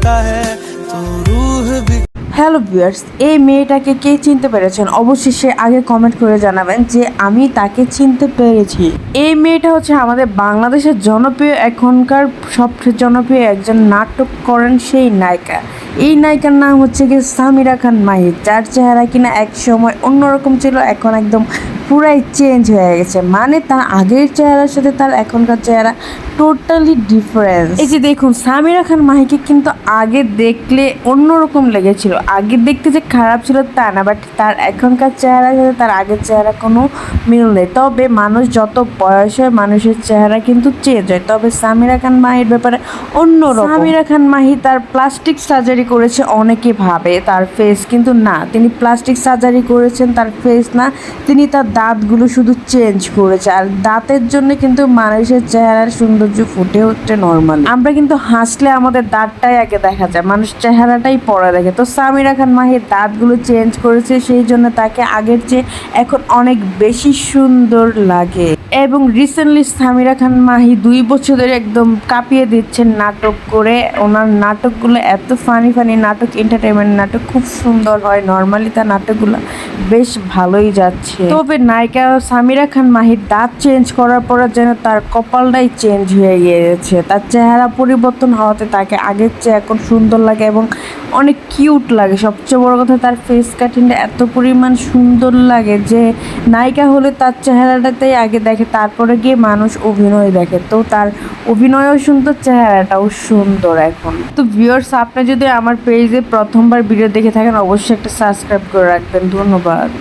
लगता है तो रूह भी হ্যালো ভিউয়ার্স, এই মেয়েটাকে কে চিনতে পেরেছেন? অবশ্যই সে আগে কমেন্ট করে জানাবেন যে আমি তাকে চিনতে পেরেছি। এই মেয়েটা হচ্ছে আমাদের বাংলাদেশের জনপ্রিয় এখনকার সবচেয়ে জনপ্রিয় একজন নাটক করেন সেই নায়িকা। এই নায়িকার নাম হচ্ছে কি সামিরা খান মাহির, যার চেহারা কিনা এক সময় অন্যরকম ছিল, এখন একদম পুরাই চেঞ্জ হয়ে গেছে। মানে তার আগের চেহারার সাথে তার এখনকার চেহারা টোটালি ডিফারেন্স এই যে দেখুন, সামিরা খান মাহিকে কিন্তু আগে দেখলে অন্যরকম লেগেছিল। আগে দেখতে যে খারাপ ছিল তা না বাট তার এখনকার চেহারা সাথে তার আগের চেহারা কোনো মিল নেই। তবে মানুষ যত বয়স হয়, মানুষের চেহারা কিন্তু চেঞ্জ হয়। তবে সামিরা খান মাহির ব্যাপারে অন্য সামিরা খান মাহি তার প্লাস্টিক সার্জারি করেছে, অনেকে ভাবে তার ফেস কিন্তু না। তিনি প্লাস্টিক সার্জারি করেছেন, তার ফেস না। তিনি তার দাঁতগুলো শুধু চেঞ্জ করেছে। আর দাঁতের জন্য কিন্তু মানুষের চেহারার সৌন্দর্য ফুটে উঠছে নর্মাল আমরা কিন্তু হাসলে আমাদের দাঁতটাই আগে দেখা যায়। মানুষ চেহারাটাই পরে দেখে। তো সামিরা খান মাহির দাঁতগুলো চেঞ্জ করেছে, সেই জন্য তাকে আগের চেয়ে এখন অনেক বেশি সুন্দর লাগে। এবং রিসেন্টলি সামিরা খান মাহি দুই বছর ধরে একদম কাঁপিয়ে দিচ্ছেন নাটক করে। ওনার নাটকগুলো এত ফানি ফানি নাটক এন্টারটেনমেন্ট নাটক, খুব সুন্দর হয়। নর্মালি তার নাটকগুলো বেশ ভালোই যাচ্ছে। তবে নায়িকা সামিরা খান মাহির দাঁত চেঞ্জ করার পর যেন তার কপালটাই চেঞ্জ হয়ে গিয়েছে। তার চেহারা পরিবর্তন হওয়াতে তাকে আগের চেয়ে এখন সুন্দর লাগে এবং অনেক কিউট লাগে। সবচেয়ে বড় কথা তার ফেস কাটিংটা এত পরিমাণ সুন্দর লাগে যে নায়িকা হলে তার চেহারাটাতেই আগে দেখে, তারপরে গিয়ে মানুষ অভিনয় দেখে। তো তার অভিনয়ও সুন্দর, চেহারাটাও সুন্দর এখন। তো ভিউয়ার্স আপনি যদি আমার পেজে প্রথমবার ভিডিও দেখে থাকেন, অবশ্যই একটা সাবস্ক্রাইব করে রাখবেন। ধন্যবাদ।